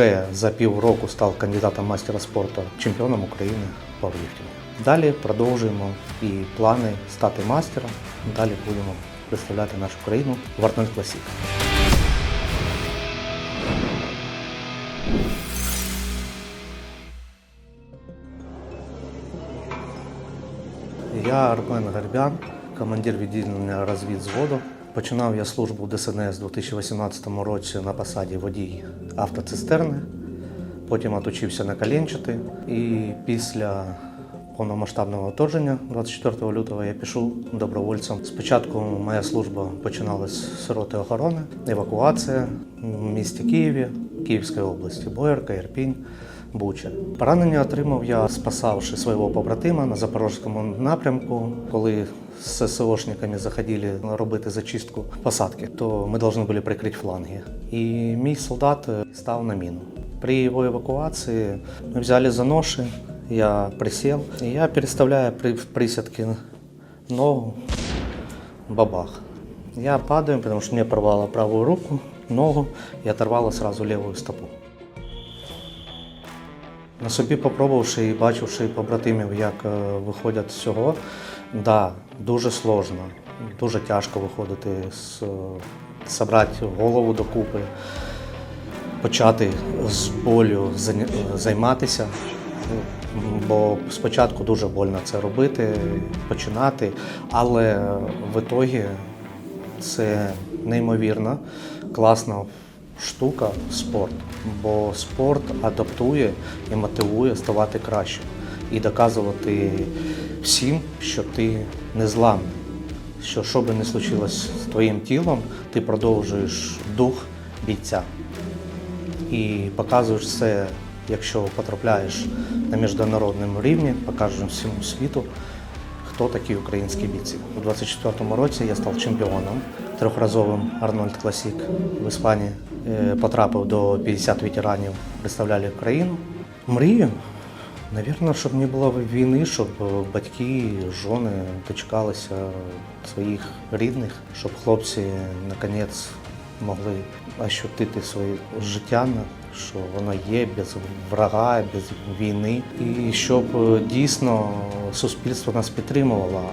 вже за півроку став кандидатом мастера спорту, чемпіоном України по ліфтингу. Далі продовжуємо і плани стати мастером. Далі будемо представляти нашу країну в Артнольд Класік. Я Армен Гарбян, командир відділення розвідзводу. Починав я службу в ДСНС у 2018 році на посаді водій автоцистерни. Потім отучився на коленчати. І після повномасштабного вторгнення 24 лютого я пішов добровольцем. Спочатку моя служба починалась з роти охорони, евакуація в місті Києві, Київської області, Боярка, Ірпінь. Буча. Поранення отримав я, спасавши свого побратима на запорізькому напрямку. Коли з ССОшниками заходили робити зачистку посадки, то ми повинні були прикрити фланги. І мій солдат е, став на міну. При його евакуації ми взяли за ноші, я присів, і я переставляю при присядки ногу, бабах. Я падаю, потому что мне порвало правую руку, ногу и оторвало сразу левую стопу. На собі попробувавши і бачивши побратимів, як е, виходять з цього, да, дуже сложно, дуже тяжко виходити з е, зібрати голову докупи, почати з болю займатися. Бо спочатку дуже больно це робити, починати, але в ітогі це неймовірна, класна штука спорт. Бо спорт адаптує і мотивує ставати краще і доказувати всім, що ти не зламний. Що що би не случилось з твоїм тілом, ти продовжуєш дух бійця і показуєш це, якщо потрапляєш на міжнародному рівні, покажеш всьому світу, хто такі українські бійці. У 24-му році я став чемпіоном, трьохразовим Арнольд Класік в Іспанії. Е, Потрапив до 50 ветеранів, представляли країну. Мрію, Навірно, щоб не було війни, щоб е, батьки, жони дочекалися своїх рідних, щоб хлопці наконець могли ощутити своє життя, що воно є без врага, без війни, і щоб е, дійсно суспільство нас підтримувало.